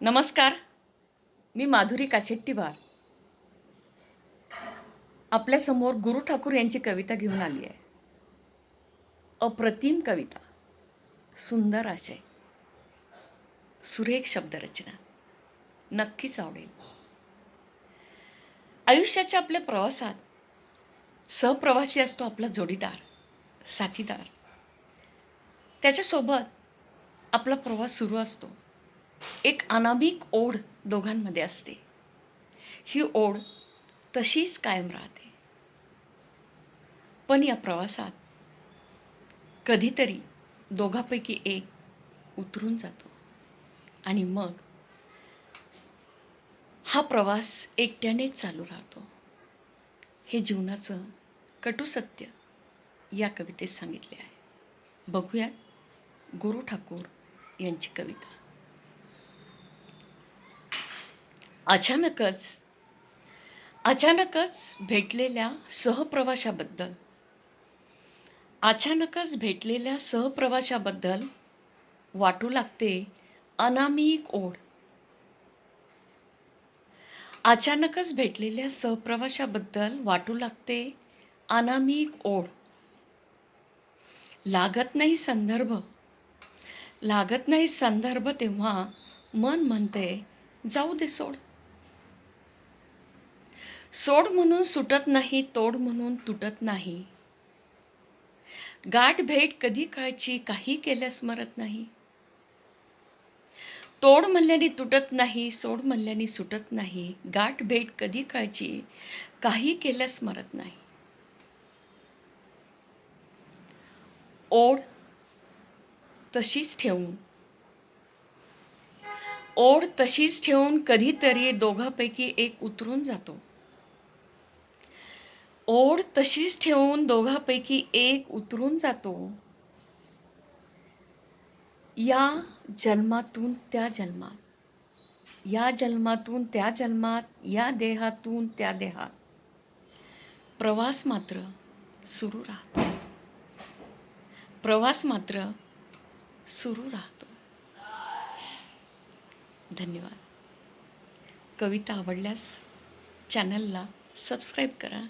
नमस्कार. मी माधुरी काशेट्टीवार. आपल्यासमोर गुरु ठाकूर यांची कविता घेऊन आली आहे. अप्रतिम कविता. सुंदर आशय. सुरेख शब्दरचना. नक्कीच आवडेल. आयुष्याच्या आपल्या प्रवासात सहप्रवासी असतो आपला जोडीदार साथीदार. त्याच्यासोबत आपला प्रवास सुरू असतो. एक अनामिक ओढ दोघांमध्ये असते. ही ओढ तशीच कायम राहते. पण या प्रवासात कधीतरी दोघापैकी एक उतरून जातो. आणि मग हा प्रवास एकट्यानेच चालू राहतो. हे जीवनाचं कटुसत्य या कवितेत सांगितले आहे. बघूयात गुरु ठाकूर यांची कविता. अचानकच अचानकच भेटलेल्या सहप्रवाशाबद्दल अचानकच भेटलेल्या सहप्रवाशाबद्दल वाटू लागते अनामिक ओढ. अचानकच भेटलेल्या सहप्रवाशाबद्दल वाटू लागते अनामिक ओढ. लागत नाही संदर्भ. लागत नाही संदर्भ तेव्हा मन म्हणते जाऊ दे सोड. सोड म्हणून सुटत नाही तोड म्हणून तुटत नाही. गाठ भेट कधी काळची काही केल्यास मरत नाही. तोड म्हणल्याने तुटत नाही सोड म्हणल्याने सुटत नाही. गाठ भेट कधी काळची काही केल्यास मरत नाही. ओढ तशीच ठेवून. ओढ तशीच ठेवून कधीतरी दोघांपैकी एक उतरून जातो. ओढ तशीच ठेवून दोघापैकी एक उतरून जातो. या जन्मातून त्या जन्मात. या जन्मातून त्या जन्मात. या देहातून त्या देहात. प्रवास मात्र सुरू राहतो. प्रवास मात्र सुरू राहतो. धन्यवाद. कविता आवडल्यास चॅनलला सबस्क्राईब करा.